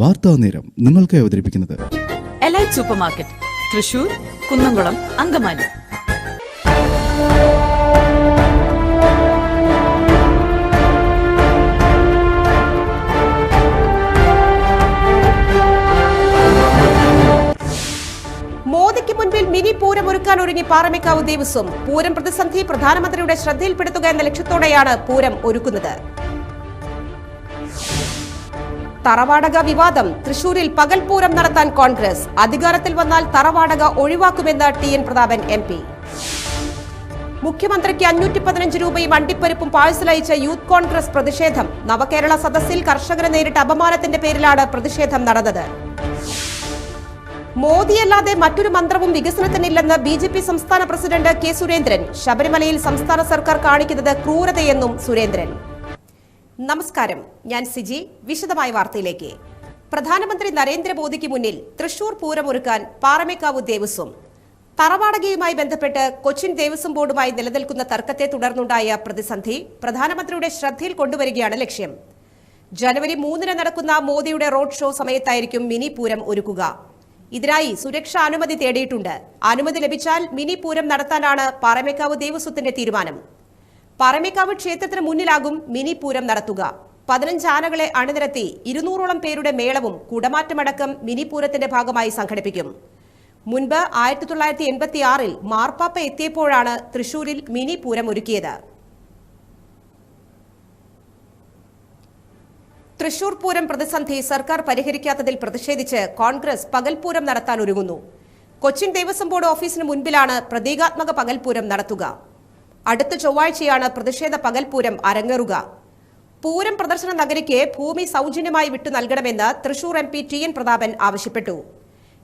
വാർത്താ നേരം നിങ്ങൾക്ക് അവതരിപ്പിക്കുന്നത് elite super market Thrissur Kunnamkulam Angamaly. മോദിക്ക് മുൻപിൽ മിനി പൂരം ഒരുക്കാൻ ഒരുങ്ങി പാറമേക്കാവ് ദേവസ്വം. പൂരം പ്രതിസന്ധി പ്രധാനമന്ത്രിയുടെ ശ്രദ്ധയിൽപ്പെടുത്തുക എന്ന ലക്ഷ്യത്തോടെയാണ് പൂരം ഒരുക്കുന്നത്. തറവാടക വിവാദം തൃശൂരിൽ പകൽപൂരം നടത്താൻ കോൺഗ്രസ്. അധികാരത്തിൽ വന്നാൽ തറവാടക ഒഴിവാക്കുമെന്ന് T N Prathapan M P. മുഖ്യമന്ത്രിക്ക് അഞ്ഞൂറ്റി പതിനഞ്ച് രൂപയും അണ്ടിപ്പരിപ്പും പാഴ്സൽ അയച്ച യൂത്ത് കോൺഗ്രസ് പ്രതിഷേധം. നവകേരള സദസ്സിൽ കർഷകരെ നേരിട്ട അപമാനത്തിന്റെ പേരിലാണ് പ്രതിഷേധം നടന്നത്. മോദിയല്ലാതെ മറ്റൊരു മന്ത്രവും വികസനത്തിനില്ലെന്ന് ബി ജെ പി സംസ്ഥാന പ്രസിഡന്റ് കെ സുരേന്ദ്രൻ. ശബരിമലയിൽ സംസ്ഥാന സർക്കാർ കാണിക്കുന്നത് ക്രൂരതയെന്നും സുരേന്ദ്രൻ. നമസ്കാരം. ഞാൻ സിജി. വിശദമായ വാർത്തയിലേക്ക്. പ്രധാനമന്ത്രി നരേന്ദ്രമോദിക്ക് മുന്നിൽ തൃശൂർ പൂരം ഒരുക്കാൻ പാറമേക്കാവ് ദേവസ്വം. തറവാടകയുമായി ബന്ധപ്പെട്ട് കൊച്ചിൻ ദേവസ്വം ബോർഡുമായി നിലനിൽക്കുന്ന തർക്കത്തെ തുടർന്നുണ്ടായ പ്രതിസന്ധി പ്രധാനമന്ത്രിയുടെ ശ്രദ്ധയിൽ കൊണ്ടുവരികയാണ് ലക്ഷ്യം. ജനുവരി മൂന്നിന് നടക്കുന്ന മോദിയുടെ റോഡ് ഷോ സമയത്തായിരിക്കും മിനി പൂരം ഒരുക്കുക. ഇതിനായി സുരക്ഷാ അനുമതി തേടിയിട്ടുണ്ട്. അനുമതി ലഭിച്ചാൽ മിനി പൂരം നടത്താനാണ് പാറമേക്കാവ് ദേവസ്വത്തിന്റെ തീരുമാനം. പാറമേക്കാവ് ക്ഷേത്രത്തിന് മുന്നിലാകും മിനി പൂരം നടത്തുക. പതിനഞ്ച് ആനകളെ അണിനിരത്തി ഇരുന്നൂറോളം പേരുടെ മേളവും കുടമാറ്റമടക്കം മിനി പൂരത്തിന്റെ ഭാഗമായി സംഘടിപ്പിക്കും. മുൻപ് ആയിരത്തി തൊള്ളായിരത്തി എൺപത്തി ആറിൽ മാർപ്പാപ്പ എത്തിയപ്പോഴാണ് തൃശൂരിൽ മിനി പൂരം ഒരുക്കിയത്. തൃശൂർ പൂരം പ്രതിസന്ധി സർക്കാർ പരിഹരിക്കാത്തതിൽ പ്രതിഷേധിച്ച് കോൺഗ്രസ് പകൽപൂരം നടത്താൻ ഒരുങ്ങുന്നു. കൊച്ചിൻ ദേവസ്വം ബോർഡ് ഓഫീസിന് മുൻപിലാണ് പ്രതീകാത്മക പകൽപൂരം നടത്തുക. അടുത്ത ചൊവ്വാഴ്ചയാണ് പ്രതിഷേധ പകൽപൂരം അരങ്ങേറുക. പൂരം പ്രദർശന നഗരിക്ക് ഭൂമി സൗജന്യമായി വിട്ടു നൽകണമെന്ന് Thrissur M P T N Prathapan ആവശ്യപ്പെട്ടു.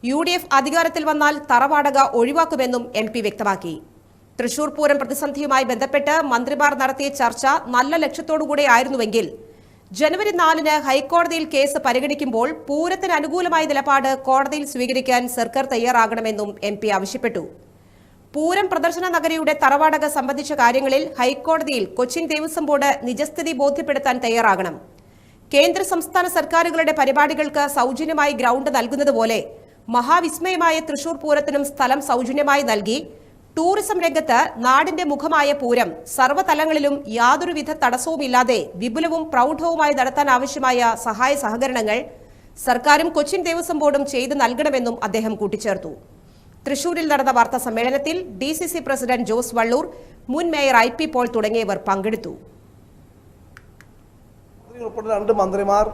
യു ഡി എഫ് അധികാരത്തിൽ വന്നാൽ തറവാടക ഒഴിവാക്കുമെന്നും എം പി വ്യക്തമാക്കി. തൃശൂർ പൂരം പ്രതിസന്ധിയുമായി ബന്ധപ്പെട്ട് മന്ത്രിമാർ നടത്തിയ ചർച്ച നല്ല ലക്ഷ്യത്തോടുകൂടെ ആയിരുന്നുവെങ്കിൽ ജനുവരി നാലിന് ഹൈക്കോടതിയിൽ കേസ് പരിഗണിക്കുമ്പോൾ പൂരത്തിന് അനുകൂലമായ നിലപാട് കോടതിയിൽ സ്വീകരിക്കാൻ സർക്കാർ തയ്യാറാകണമെന്നും എം ആവശ്യപ്പെട്ടു. പൂരം പ്രദർശന നഗരിയുടെ തറവാടക സംബന്ധിച്ച കാര്യങ്ങളിൽ ഹൈക്കോടതിയിൽ കൊച്ചിൻ ദേവസ്വം ബോർഡ് നിജസ്ഥിതി ബോധ്യപ്പെടുത്താൻ തയ്യാറാകണം. കേന്ദ്ര സംസ്ഥാന സർക്കാരുകളുടെ പരിപാടികൾക്ക് സൗജന്യമായി ഗ്രൗണ്ട് നൽകുന്നതുപോലെ മഹാവിസ്മയമായ തൃശൂർ പൂരത്തിനും സ്ഥലം സൗജന്യമായി നൽകി ടൂറിസം രംഗത്ത് നാടിന്റെ മുഖമായ പൂരം സർവതലങ്ങളിലും യാതൊരുവിധ തടസ്സവുമില്ലാതെ വിപുലവും പ്രൗഢവുമായി നടത്താൻ ആവശ്യമായ സഹായ സഹകരണങ്ങൾ സർക്കാരും കൊച്ചിൻ ദേവസ്വം ബോർഡും ചെയ്തു നൽകണമെന്നും അദ്ദേഹം കൂട്ടിച്ചേർത്തു. തൃശൂരിൽ നടന്ന വാർത്താ സമ്മേളനത്തിൽ D C C president Jose Vallur മുൻ മേയർ ഐ പി പോൾ തുടങ്ങിയവർ പങ്കെടുത്തു. രണ്ട് മന്ത്രിമാർ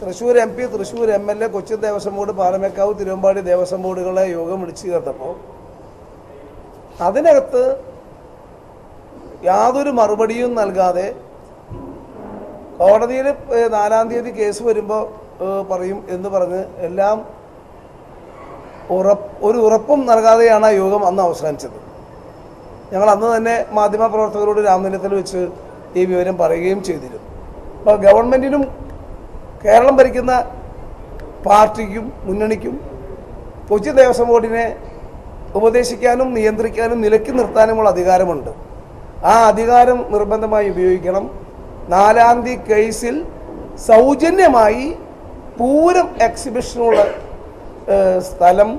Thrissur M P Thrissur M L A Kochi Devaswom board Paramekkavu Thiruvambadi Devaswom ബോർഡുകളെ യോഗം വിളിച്ചു ചേർത്തപ്പോൾ അതിനകത്ത് യാതൊരു മറുപടിയും നൽകാതെ കോടതിയിൽ നാലാം തീയതി കേസ് വരുമ്പോൾ പറയും എന്ന് പറഞ്ഞ് എല്ലാം ഉറപ്പ് ഒരു ഉറപ്പും നൽകാതെയാണ് ആ യോഗം അന്ന് അവസാനിച്ചത്. ഞങ്ങൾ അന്ന് തന്നെ മാധ്യമ പ്രവർത്തകരോട് രാംനിലയത്തിൽ വെച്ച് ഈ വിവരം പറയുകയും ചെയ്തിരുന്നു. അപ്പോൾ ഗവൺമെന്റിനും കേരളം ഭരിക്കുന്ന പാർട്ടിക്കും മുന്നണിക്കും കൊച്ചി ദേവസ്വം ബോർഡിനെ ഉപദേശിക്കാനും നിയന്ത്രിക്കാനും നിലയ്ക്ക് നിർത്താനുമുള്ള അധികാരമുണ്ട്. ആ അധികാരം നിർബന്ധമായി ഉപയോഗിക്കണം. നാലാം തീയതി കേസിൽ സൗജന്യമായി പൂരം എക്സിബിഷനുള്ള സ്ഥലം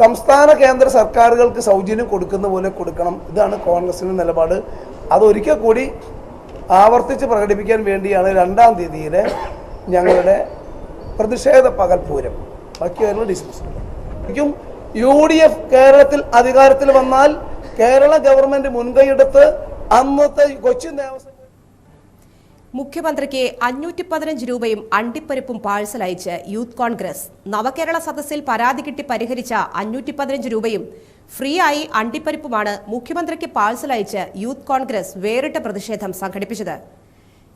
സംസ്ഥാന കേന്ദ്ര സർക്കാരുകൾക്ക് സൗജന്യം കൊടുക്കുന്ന പോലെ കൊടുക്കണം. ഇതാണ് കോൺഗ്രസിന്റെ നിലപാട്. അതൊരിക്കൽ കൂടി ആവർത്തിച്ച് പ്രകടിപ്പിക്കാൻ വേണ്ടിയാണ് രണ്ടാം തീയതിയിലെ ഞങ്ങളുടെ പ്രതിഷേധ പകൽ പൂരം. ബാക്കി കാര്യങ്ങൾ ഡിസ്കസ് ശരിക്കും യു ഡി എഫ് കേരളത്തിൽ അധികാരത്തിൽ വന്നാൽ കേരള ഗവൺമെന്റ് മുൻകൈയെടുത്ത് അന്നത്തെ കൊച്ചി ദേവസ്വം മുഖ്യമന്ത്രിക്ക് അഞ്ഞൂറ്റി പതിനഞ്ച് രൂപയും അണ്ടിപ്പരിപ്പും പാഴ്സൽ അയച്ച് യൂത്ത് കോൺഗ്രസ് നവകേരള സദസ്സിൽ പരാതി കിട്ടി പരിഹരിച്ച അഞ്ഞൂറ്റി പതിനഞ്ച് രൂപയും ഫ്രീ ആയി അണ്ടിപ്പരിപ്പുമാണ് മുഖ്യമന്ത്രിക്ക് പാഴ്സൽ അയച്ച് യൂത്ത് കോൺഗ്രസ് വേറിട്ട പ്രതിഷേധം സംഘടിപ്പിച്ചത്.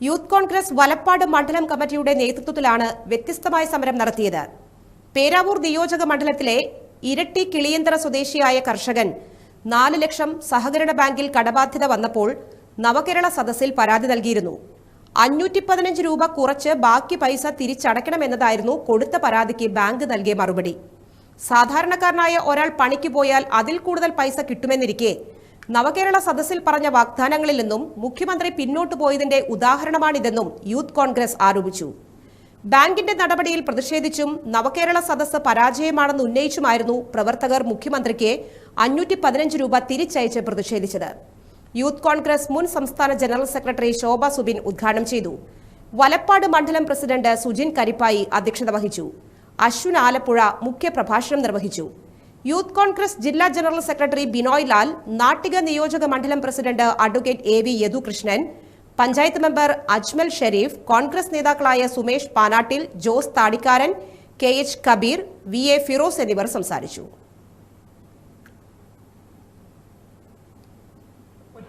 യൂത്ത് കോൺഗ്രസ് വലപ്പാട് മണ്ഡലം കമ്മിറ്റിയുടെ നേതൃത്വത്തിലാണ് വ്യത്യസ്തമായ സമരം നടത്തിയത്. പേരാവൂർ നിയോജക മണ്ഡലത്തിലെ ഇരട്ടി കിളിയന്തര സ്വദേശിയായ കർഷകൻ നാല് ലക്ഷം സഹകരണ ബാങ്കിൽ കടബാധ്യത വന്നപ്പോൾ നവകേരള സദസ്സിൽ പരാതി നൽകിയിരുന്നു. അഞ്ഞൂറ്റി പതിനഞ്ച് രൂപ കുറച്ച് ബാക്കി പൈസ തിരിച്ചടയ്ക്കണമെന്നതായിരുന്നു കൊടുത്ത പരാതിക്ക് ബാങ്ക് നൽകിയ മറുപടി. സാധാരണക്കാരനായ ഒരാൾ പണിക്ക് പോയാൽ അതിൽ കൂടുതൽ പൈസ കിട്ടുമെന്നിരിക്കെ നവകേരള സദസ്സിൽ പറഞ്ഞ വാഗ്ദാനങ്ങളിൽ നിന്നും മുഖ്യമന്ത്രി പിന്നോട്ട് പോയതിന്റെ ഉദാഹരണമാണിതെന്നും യൂത്ത് കോൺഗ്രസ് ആരോപിച്ചു. ബാങ്കിന്റെ നടപടിയിൽ പ്രതിഷേധിച്ചും നവകേരള സദസ്സ് പരാജയമാണെന്ന് ഉന്നയിച്ചുമായിരുന്നു പ്രവർത്തകർ മുഖ്യമന്ത്രിക്ക് അഞ്ഞൂറ്റി രൂപ തിരിച്ചയച്ച് പ്രതിഷേധിച്ചത്. യൂത്ത് കോൺഗ്രസ് മുൻ സംസ്ഥാന ജനറൽ സെക്രട്ടറി ശോഭ സുബിൻ ഉദ്ഘാടനം ചെയ്തു. വലപ്പാട് മണ്ഡലം പ്രസിഡന്റ് സുജിൻ കരിപ്പായി അധ്യക്ഷത വഹിച്ചു. അശ്വിൻ ആലപ്പുഴ മുഖ്യപ്രഭാഷണം നിർവഹിച്ചു. യൂത്ത് കോൺഗ്രസ് ജില്ലാ ജനറൽ സെക്രട്ടറി ബിനോയ് ലാൽ നാട്ടിക നിയോജക മണ്ഡലം president advocate A V Yadukrishnan panchayat member Ajmal Sharif Congress നേതാക്കളായ Sumesh Panattil Jose Thadikkaran K H Kabeer V A Firoz എന്നിവർ സംസാരിച്ചു.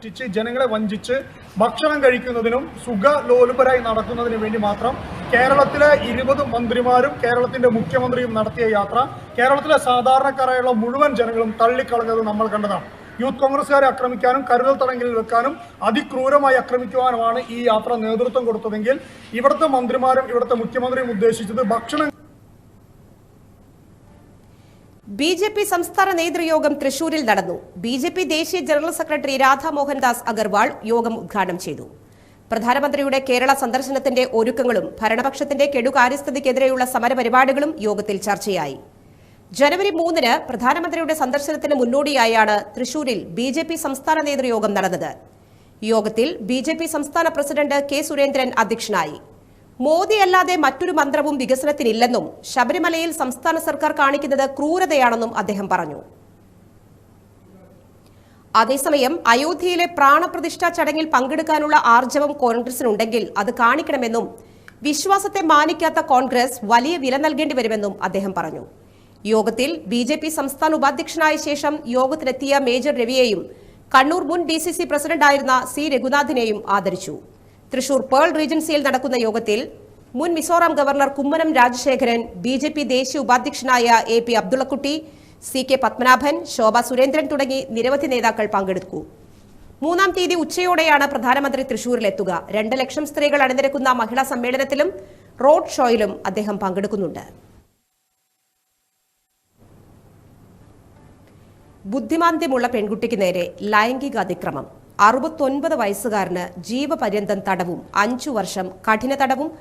പറ്റിച്ച് ജനങ്ങളെ വഞ്ചിച്ച് ഭക്ഷണം കഴിക്കുന്നതിനും സുഖലോലുപരായി നടക്കുന്നതിനു വേണ്ടി മാത്രം കേരളത്തിലെ ഇരുപത് മന്ത്രിമാരും കേരളത്തിന്റെ മുഖ്യമന്ത്രിയും നടത്തിയ യാത്ര കേരളത്തിലെ സാധാരണക്കാരായുള്ള മുഴുവൻ ജനങ്ങളും തള്ളിക്കളഞ്ഞത് നമ്മൾ കണ്ടതാണ്. യൂത്ത് കോൺഗ്രസ്സുകാരെ ആക്രമിക്കാനും കരുതൽ തടങ്കലിൽ വെക്കാനും അതിക്രൂരമായി ആക്രമിക്കുവാനുമാണ് ഈ യാത്ര നേതൃത്വം കൊടുത്തതെങ്കിൽ ഇവിടുത്തെ മന്ത്രിമാരും ഇവിടുത്തെ മുഖ്യമന്ത്രിയും ഉദ്ദേശിച്ചത് ഭക്ഷണം ബി ജെ പി സംസ്ഥാന നേതൃയോഗം തൃശൂരിൽ നടന്നു. ബി ജെ പി ദേശീയ ജനറൽ സെക്രട്ടറി രാധാ മോഹൻദാസ് അഗർവാൾ യോഗം ഉദ്ഘാടനം ചെയ്തു. പ്രധാനമന്ത്രിയുടെ കേരള സന്ദർശനത്തിന്റെ ഒരുക്കങ്ങളും ഭരണപക്ഷത്തിന്റെ കെടുകാര്യസ്ഥതയ്ക്കെതിരെയുള്ള സമരപരിപാടികളും യോഗത്തിൽ ചർച്ചയായി. ജനുവരി മൂന്നിന് പ്രധാനമന്ത്രിയുടെ സന്ദർശനത്തിന് മുന്നോടിയായാണ് തൃശൂരിൽ ബി ജെ പി സംസ്ഥാന നേതൃയോഗം നടന്നത്. യോഗത്തിൽ ബി ജെ പി സംസ്ഥാന പ്രസിഡന്റ് കെ സുരേന്ദ്രൻ അധ്യക്ഷനായി. മോദി അല്ലാതെ മറ്റൊരു മന്ത്രവും വികസനത്തിനില്ലെന്നും ശബരിമലയിൽ സംസ്ഥാന സർക്കാർ കാണിക്കുന്നത് ക്രൂരതയാണെന്നും അദ്ദേഹം പറഞ്ഞു. അതേസമയം അയോധ്യയിലെ പ്രാണപ്രതിഷ്ഠാ ചടങ്ങിൽ പങ്കെടുക്കാനുള്ള ആർജവം കോൺഗ്രസിനുണ്ടെങ്കിൽ അത് കാണിക്കണമെന്നും വിശ്വാസത്തെ മാനിക്കാത്ത കോൺഗ്രസ് വലിയ വില നൽകേണ്ടി വരുമെന്നും അദ്ദേഹം പറഞ്ഞു. യോഗത്തിൽ ബി ജെ പി സംസ്ഥാന ഉപാധ്യക്ഷനായ ശേഷം യോഗത്തിലെത്തിയ മേജർ രവിയെയും കണ്ണൂർ മുൻ ഡി സി സി പ്രസിഡന്റായിരുന്ന സി രഘുനാഥിനെയും ആദരിച്ചു. തൃശൂർ പേൾ റീജൻസിയിൽ നടക്കുന്ന യോഗത്തിൽ മുൻ Mizoram governor Kummanam Rajasekharan B J P ദേശീയ ഉപാധ്യക്ഷനായ A P Abdullakutty C K Padmanabhan Sobha Surendran തുടങ്ങി നിരവധി നേതാക്കൾ പങ്കെടുത്തു. മൂന്നാം തീയതി ഉച്ചയോടെയാണ് പ്രധാനമന്ത്രി തൃശൂരിലെത്തുക. രണ്ട് ലക്ഷം സ്ത്രീകൾ അണിനിരക്കുന്ന മഹിളാ സമ്മേളനത്തിലും റോഡ് ഷോയിലും അദ്ദേഹം പങ്കെടുക്കുന്നുണ്ട്. ബുദ്ധിമാന്ദ്യമുള്ള പെൺകുട്ടിക്ക് നേരെ ലൈംഗിക അതിക്രമം അറുപത്തൊൻപത് വയസ്സുകാരന് ജീവപര്യന്തം തടവും അഞ്ചു വർഷം കഠിന തടവും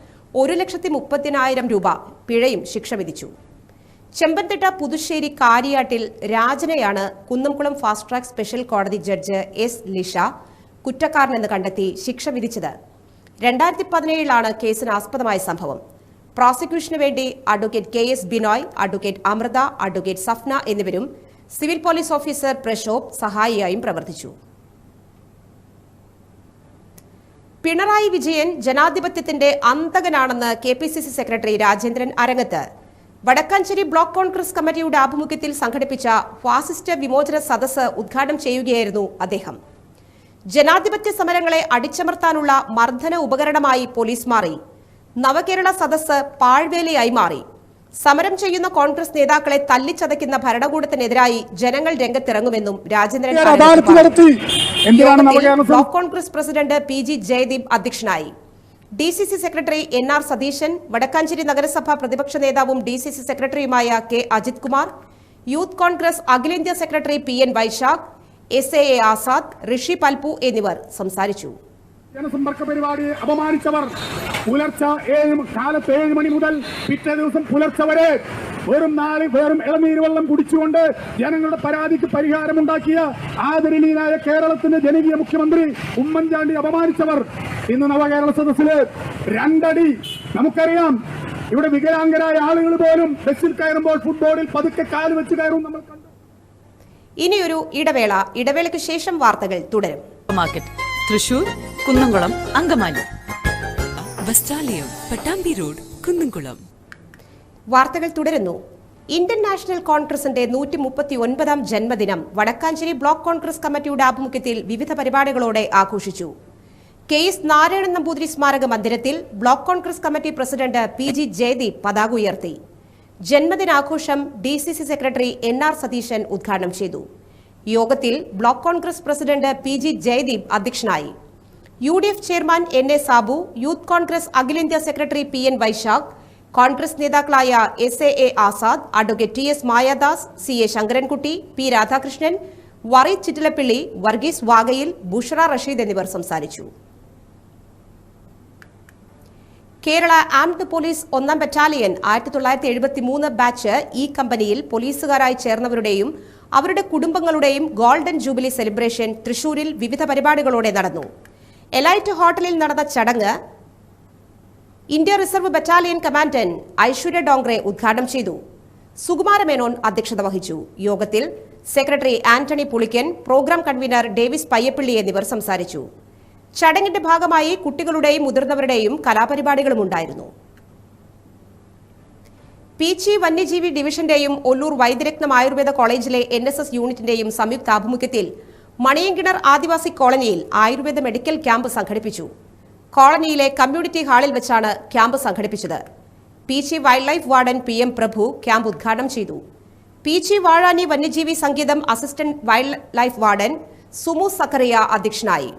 ഒരു ലക്ഷത്തി മുപ്പത്തിനായിരം രൂപ പിഴയും ശിക്ഷ വിധിച്ചു. ചെമ്പൻതിട്ട പുതുശ്ശേരി കാരിയാട്ടിൽ രാജനെയാണ് കുന്നംകുളം ഫാസ്റ്റ് ട്രാക്ക് സ്പെഷ്യൽ കോടതി ജഡ്ജ് എസ് ലിഷ കുറ്റക്കാരനെന്ന് കണ്ടെത്തി ശിക്ഷ വിധിച്ചത്. രണ്ടായിരത്തി പതിനേഴിലാണ് കേസിന് ആസ്പദമായ സംഭവം. പ്രോസിക്യൂഷന് വേണ്ടി advocate K S Binoy advocate Amrutha advocate Safna എന്നിവരും സിവിൽ പോലീസ് ഓഫീസർ പ്രശോഭ് സഹായിയായും പ്രവർത്തിച്ചു. പിണറായി വിജയൻ ജനാധിപത്യത്തിന്റെ അന്തകനാണെന്ന് K P C C secretary Rajendran Arangath. Vadakkanchery block Congress കമ്മിറ്റിയുടെ ആഭിമുഖ്യത്തിൽ സംഘടിപ്പിച്ച ഫാസിസ്റ്റ് വിമോചന സദസ് ഉദ്ഘാടനം ചെയ്യുകയായിരുന്നു അദ്ദേഹം. ജനാധിപത്യ സമരങ്ങളെ അടിച്ചമർത്താനുള്ള മർദ്ദന ഉപകരണമായി പോലീസ് മാറി. നവകേരള സദസ് പാഴ്വേലയായി മാറി. സമരം ചെയ്യുന്ന കോൺഗ്രസ് നേതാക്കളെ തല്ലിച്ചതയ്ക്കുന്ന ഭരണകൂടത്തിനെതിരായി ജനങ്ങൾ രംഗത്തിറങ്ങുമെന്നും Rajendran block Congress president P G Jayadeep അധ്യക്ഷനായി. D C C secretary N R Satheesan Vadakkanchery നഗരസഭ പ്രതിപക്ഷ നേതാവും ഡി സി സി സെക്രട്ടറിയുമായ K Ajith Kumar youth Congress അഖിലേന്ത്യാ secretary P N Vaishakh S A A Azad Rishi Palpu എന്നിവർ സംസാരിച്ചു. ജനസമ്പർക്ക പരിപാടിയെ അപമാനിച്ചവർ. പുലർച്ചെ ഏഴ് കാലത്ത് ഏഴ് മണി മുതൽ പിറ്റേ ദിവസം പുലർച്ചെ വരെ വെറും നാളെ വെറും ഇളനീര് വെള്ളം കുടിച്ചുകൊണ്ട് ജനങ്ങളുടെ പരാതിക്ക് പരിഹാരമുണ്ടാക്കിയ ആദരണീയനായ കേരളത്തിന്റെ ജനകീയ മുഖ്യമന്ത്രി ഉമ്മൻചാണ്ടി അപമാനിച്ചവർ. ഇന്ന് നവകേരള സദസ്സിൽ രണ്ടടി നമുക്കറിയാം ഇവിടെ വികലാംഗരായ ആളുകൾ പോലും ബസ്സിൽ കയറുമ്പോൾ ഫുട്ബോളിൽ പതുക്കെ കാൽ വെച്ച് കയറും നമ്മൾ കണ്ടു. ഇനിയൊരു ഇടവേള. ഇടവേളയ്ക്ക് ശേഷം വാർത്തകൾ തുടരും. മാർക്കറ്റ് തൃശൂർ കുന്നംകുളം അങ്കമാലി. വസ്ത്രാലയം പട്ടാമ്പി റോഡ് കുന്നംകുളം. വാർത്തകൾ തുടരുന്നു. ഇന്ത്യൻ നാഷണൽ കോൺഗ്രസിന്റെ നൂറ്റി മുപ്പത്തി ഒൻപതാം ജന്മദിനം വടക്കാഞ്ചേരി ബ്ലോക്ക് കോൺഗ്രസ് കമ്മിറ്റിയുടെ ആഭിമുഖ്യത്തിൽ വിവിധ പരിപാടികളോടെ ആഘോഷിച്ചു. കെ എസ് നാരായണൻ നമ്പൂതിരി സ്മാരക മന്ദിരത്തിൽ block Congress committee president P G Jayadeep പതാക ഉയർത്തി. ജന്മദിനാഘോഷം D C C secretary N R Satheesan ഉദ്ഘാടനം ചെയ്തു. യോഗത്തിൽ block Congress president P G Jayadeep അധ്യക്ഷനായി. U D F chairman N A Sabu youth Congress അഖിലേന്ത്യാ secretary P N Vaishakh Congress നേതാക്കളായ S A A Azad advocate T S Mayadas C A Sankarankutty P Radhakrishnan Vari Chittilappilly Varghese വാഗയിൽ Bushara Rasheed എന്നിവർ സംസാരിച്ചു. Kerala armed police ഒന്നാം battalion ആയിരത്തി തൊള്ളായിരത്തി എഴുപത്തി മൂന്ന് batch ഈ കമ്പനിയിൽ പോലീസുകാരായി ചേർന്നവരുടെയും അവരുടെ കുടുംബങ്ങളുടെയും ഗോൾഡൻ ജൂബിലി സെലിബ്രേഷൻ തൃശൂരിൽ വിവിധ പരിപാടികളോടെ നടന്നു. എലൈറ്റ് ഹോട്ടലിൽ നടന്ന ചടങ്ങ് India reserve battalion commandant Aishwarya Dongre ഉദ്ഘാടനം ചെയ്തു. സുകുമാര മേനോൻ അധ്യക്ഷത വഹിച്ചു. യോഗത്തിൽ secretary Antony Pulikkan program convener Davis Payyappilly എന്നിവർ സംസാരിച്ചു. ചടങ്ങിന്റെ ഭാഗമായി കുട്ടികളുടെയും മുതിർന്നവരുടെയും കലാപരിപാടികളും ഉണ്ടായിരുന്നു പീച്ചി വന്യജീവി ഡിവിഷന്റെയും ഒല്ലൂർ വൈദ്യരത്നം ആയുർവേദ കോളേജിലെ എൻ എസ് എസ് യൂണിറ്റിന്റെയും സംയുക്താഭിമുഖ്യത്തിൽ മണിയങ്കിണർ ആദിവാസി കോളനിയിൽ ആയുർവേദ മെഡിക്കൽ ക്യാമ്പ് സംഘടിപ്പിച്ചു. കോളനിയിലെ കമ്മ്യൂണിറ്റി ഹാളിൽ വെച്ചാണ് ക്യാമ്പ് സംഘടിപ്പിച്ചത്. Peechi wild life warden P M Prabhu camp ഉദ്ഘാടനം ചെയ്തു. പീച്ചി വാഴാനി വന്യജീവി സംഗീതം assistant wild life warden Sumu Zachariah അധ്യക്ഷനായി.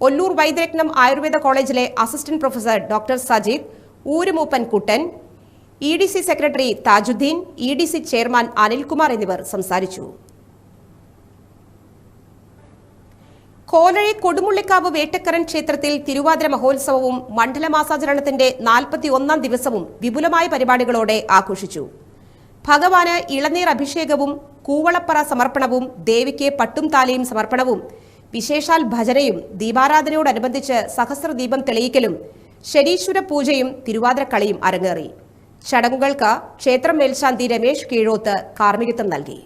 ഒല്ലൂർ വൈദ്യരത്നം ആയുർവേദ കോളേജിലെ assistant professor doctor Sajith ഊരുമൂപ്പൻ Kuttan E D C secretary Thajudeen E D C chairman Anilkumar എന്നിവർ സംസാരിച്ചു. കോലഴി കൊടുമുള്ളിക്കാവ് വേട്ടക്കരൻ ക്ഷേത്രത്തിൽ തിരുവാതിര മഹോത്സവവും മണ്ഡലമാസാചരണത്തിന്റെ നാൽപ്പത്തി ഒന്നാം ദിവസവും വിപുലമായ പരിപാടികളോടെ ആഘോഷിച്ചു. ഭഗവാന് ഇളനീർ അഭിഷേകവും കൂവളപ്പറ സമർപ്പണവും ദേവിക്ക് പട്ടും താലിയും സമർപ്പണവും വിശേഷാൽ ഭജനയും ദീപാരാധനയോടനുബന്ധിച്ച് സഹസ്രദീപം തെളിയിക്കലും ശരീശ്വര പൂജയും തിരുവാതിരക്കളിയും അരങ്ങേറി. ചടങ്ങുകൾക്ക് ക്ഷേത്രം മേൽശാന്തി രമേശ് കീഴോത്ത് കാർമ്മികത്വം നൽകി.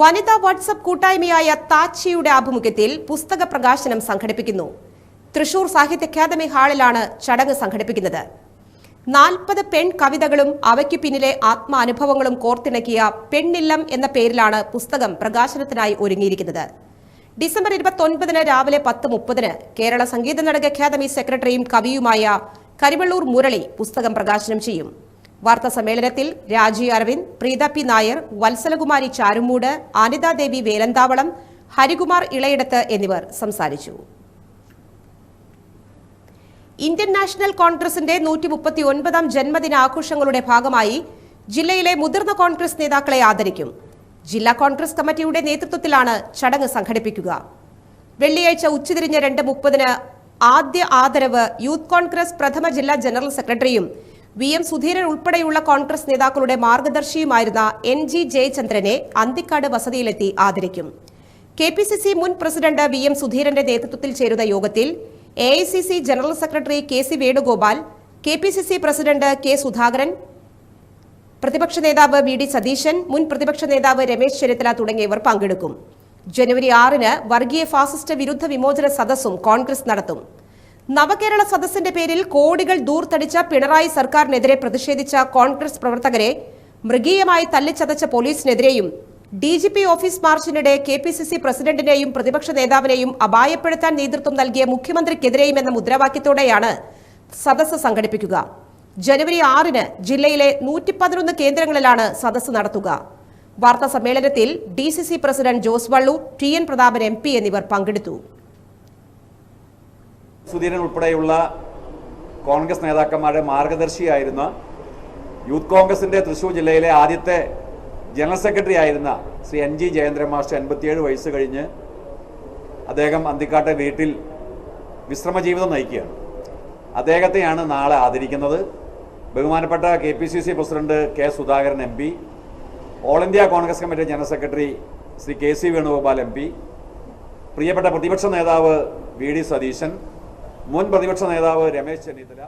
വനിതാ വാട്സപ്പ് കൂട്ടായ്മയായ താച്ചിയുടെ ആഭിമുഖ്യത്തിൽ പുസ്തക പ്രകാശനം സംഘടിപ്പിക്കുന്നു. തൃശൂർ സാഹിത്യ അക്കാദമി ഹാളിലാണ് ചടങ്ങ് സംഘടിപ്പിക്കുന്നത്. നാൽപ്പത് പെൺ കവിതകളും അവയ്ക്ക് പിന്നിലെ ആത്മാനുഭവങ്ങളും കോർത്തിണക്കിയ പെണ്ണില്ലം എന്ന പേരിലാണ് പുസ്തകം പ്രകാശനത്തിനായി ഒരുങ്ങിയിരിക്കുന്നത്. ഡിസംബർ ഇരുപത്തൊൻപതിന് രാവിലെ പത്ത് മുപ്പതിന് കേരള സംഗീത നാടക അക്കാദമി സെക്രട്ടറിയും കവിയുമായ കരിവള്ളൂർ മുരളി പുസ്തകം പ്രകാശനം ചെയ്യും. വാർത്താ സമ്മേളനത്തിൽ രാജി അരവിന്ദ് പ്രീത പി നായർ വത്സലകുമാരി ചാരുമൂട് അനിതാദേവി വേലന്താവളം ഹരികുമാർ ഇളയിടത്ത് എന്നിവർ സംസാരിച്ചു. ഇന്ത്യൻ നാഷണൽ കോൺഗ്രസിന്റെ നൂറ്റി മുപ്പത്തി ഒൻപതാം ജന്മദിനാഘോഷങ്ങളുടെ ഭാഗമായി ജില്ലയിലെ മുതിർന്ന കോൺഗ്രസ് നേതാക്കളെ ആദരിക്കും. ജില്ലാ കോൺഗ്രസ് കമ്മിറ്റിയുടെ നേതൃത്വത്തിലാണ് ചടങ്ങ് സംഘടിപ്പിക്കുക. വെള്ളിയാഴ്ച ഉച്ചതിരിഞ്ഞ് രണ്ട് മുപ്പതിന് ആദ്യ ആദരവ് യൂത്ത് കോൺഗ്രസ് പ്രഥമ ജില്ലാ ജനറൽ സെക്രട്ടറിയും വി എം സുധീരൻ ഉൾപ്പെടെയുള്ള കോൺഗ്രസ് നേതാക്കളുടെ മാർഗദർശിയുമായിരുന്ന എൻ ജി ജയചന്ദ്രനെ അന്തിക്കാട് വസതിയിലെത്തി ആദരിക്കും. കെ പി സി സി മുൻ പ്രസിഡന്റ് വി എം സുധീരന്റെ നേതൃത്വത്തിൽ ചേരുന്ന യോഗത്തിൽ A I C C general secretary K C Venugopal K P C C president K Sudhakaran പ്രതിപക്ഷ നേതാവ് വി ഡി സതീശൻ മുൻ പ്രതിപക്ഷ നേതാവ് രമേശ് ചെന്നിത്തല തുടങ്ങിയവർ പങ്കെടുക്കും. ജനുവരി ആറിന് വർഗീയ ഫാസിസ്റ്റ് വിരുദ്ധ വിമോചന സദസ്സും കോൺഗ്രസ് നടത്തും. നവകേരള സദസ്സിന്റെ പേരിൽ കോടികൾ ദൂർത്തടിച്ച പിണറായി സർക്കാരിനെതിരെ പ്രതിഷേധിച്ച കോൺഗ്രസ് പ്രവർത്തകരെ മൃഗീയമായി തല്ലിച്ചതച്ച പോലീസിനെതിരെയും ഡി ജി പി ഓഫീസ് മാർച്ചിനിടെ കെ പി സി സി പ്രസിഡന്റിനെയും പ്രതിപക്ഷ നേതാവിനെയും അപായപ്പെടുത്താൻ നേതൃത്വം നൽകിയ മുഖ്യമന്ത്രിക്കെതിരെയും എന്ന മുദ്രാവാക്യത്തോടെയാണ് സദസ്സ് സംഘടിപ്പിക്കുക. ജനുവരി ആറിന് ജില്ലയിലെ നൂറ്റി കേന്ദ്രങ്ങളിലാണ് സദസ്സ് നടത്തുക. വാർത്താ സമ്മേളനത്തിൽ D C C president Jose Vallu T N Prathapan M P എന്നിവർ പങ്കെടുത്തു. സുധീരൻ ഉൾപ്പെടെയുള്ള കോൺഗ്രസ് നേതാക്കന്മാരുടെ മാർഗദർശിയായിരുന്ന യൂത്ത് കോൺഗ്രസിന്റെ തൃശൂർ ജില്ലയിലെ ആദ്യത്തെ ജനറൽ സെക്രട്ടറി ആയിരുന്ന Shri N G Jayendra master എൺപത്തിയേഴ് വയസ്സ് കഴിഞ്ഞ് അദ്ദേഹം അന്തിക്കാട്ടെ വീട്ടിൽ വിശ്രമ ജീവിതം നയിക്കുകയാണ്. അദ്ദേഹത്തെയാണ് നാളെ ആദരിക്കുന്നത്. ബഹുമാനപ്പെട്ട K P C C president K Sudhakaran M P all India Congress committee general secretary Shri K C Venugopal M P പ്രിയപ്പെട്ട പ്രതിപക്ഷ നേതാവ് വി ഡി സതീശൻ മുൻ പ്രതിപക്ഷ നേതാവ് രമേശ് ചെന്നിത്തല.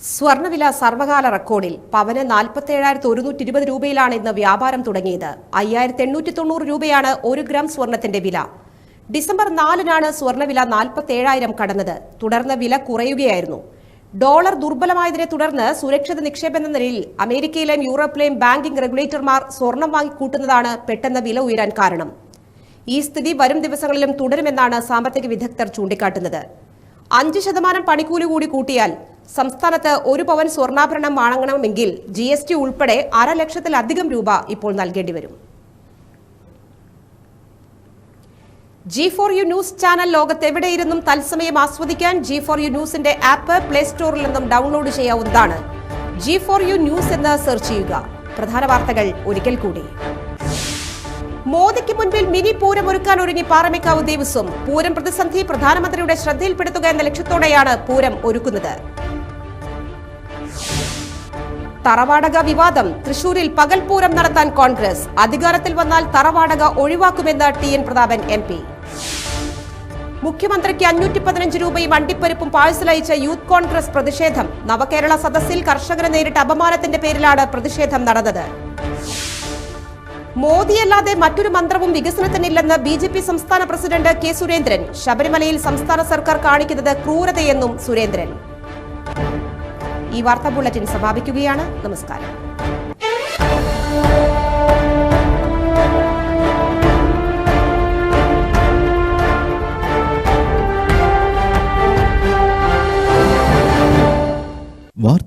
സ്വർണവില സർവകാല റെക്കോർഡിൽ പവന് നാൽപ്പത്തേഴായിരത്തി ഒരുന്നൂറ്റി ഇരുപത് രൂപയിലാണ് ഇന്ന് വ്യാപാരം തുടങ്ങിയത്. അയ്യായിരത്തി എണ്ണൂറ്റി തൊണ്ണൂറ് രൂപയാണ് ഒരു ഗ്രാം സ്വർണത്തിന്റെ വില. ഡിസംബർ നാലിനാണ് സ്വർണവില നാൽപ്പത്തേഴായിരം കടന്നത്. തുടർന്ന് വില കുറയുകയായിരുന്നു. ഡോളർ ദുർബലമായതിനെ തുടർന്ന് സുരക്ഷിത നിക്ഷേപം എന്ന നിലയിൽ അമേരിക്കയിലെയും യൂറോപ്പിലെയും ബാങ്കിംഗ് റെഗുലേറ്റർമാർ സ്വർണം വാങ്ങിക്കൂട്ടുന്നതാണ് പെട്ടെന്ന് വില ഉയരാൻ കാരണം. ഈ സ്ഥിതി വരും ദിവസങ്ങളിലും തുടരുമെന്നാണ് സാമ്പത്തിക വിദഗ്ധർ ചൂണ്ടിക്കാട്ടുന്നത്. അഞ്ച് ശതമാനം പണിക്കൂലി കൂടി കൂട്ടിയാൽ സംസ്ഥാനത്ത് ഒരു പവൻ സ്വർണാഭരണം വാങ്ങണമെങ്കിൽ ജി ഉൾപ്പെടെ അര ലക്ഷത്തിലധികം രൂപ ഇപ്പോൾ നൽകേണ്ടി വരും. G four U news channel ലോകത്തെവിടെയിരുന്നും തത്സമയം ആസ്വദിക്കാൻ ജി ഫോർ യു ന്യൂസിന്റെ ആപ്പ് പ്ലേ സ്റ്റോറിൽ നിന്നും ഡൗൺലോഡ് ചെയ്യാവുന്നതാണ്. ജി ഫോർ യു ന്യൂസ് എന്ന് സെർച്ച് ചെയ്യുക. പ്രധാന വാർത്തകൾ ഒരിക്കൽ കൂടി. മോദിക്ക് മുൻപിൽ മിനി പൂരം ഒരുക്കാൻ ഒരുങ്ങി പാറമേക്കാവ് ദേവസ്വം. പൂരം പ്രതിസന്ധി പ്രധാനമന്ത്രിയുടെ ശ്രദ്ധയിൽപ്പെടുത്തുക എന്ന ലക്ഷ്യത്തോടെയാണ് പൂരം ഒരുക്കുന്നത്. തറവാടക വിവാദം. തൃശൂരിൽ പകൽപൂരം നടത്താൻ കോൺഗ്രസ്. അധികാരത്തിൽ വന്നാൽ തറവാടക ഒഴിവാക്കുമെന്ന് ടി എൻ പ്രതാപൻ എം മുഖ്യമന്ത്രിക്ക് അഞ്ഞൂറ്റി പതിനഞ്ച് രൂപയും വണ്ടിപ്പരിപ്പും പാഴ്സൽ അയച്ച യൂത്ത് കോൺഗ്രസ് പ്രതിഷേധം. നവകേരള സദസ്സിൽ കർഷകരെ നേരിട്ട അപമാനത്തിന്റെ പേരിലാണ് പ്രതിഷേധം നടന്നത്. മോദിയല്ലാതെ മറ്റൊരു മന്ത്രവും വികസനത്തിനില്ലെന്ന് ബി ജെ പി സംസ്ഥാന പ്രസിഡന്റ് കെ സുരേന്ദ്രൻ. ശബരിമലയിൽ സംസ്ഥാന സർക്കാർ കാണിക്കുന്നത് ക്രൂരതയെന്നും സുരേന്ദ്രൻ. ഈ വാർത്താ ബുള്ളറ്റിൻ സമാപിക്കുകയാണ്. നമസ്കാരം.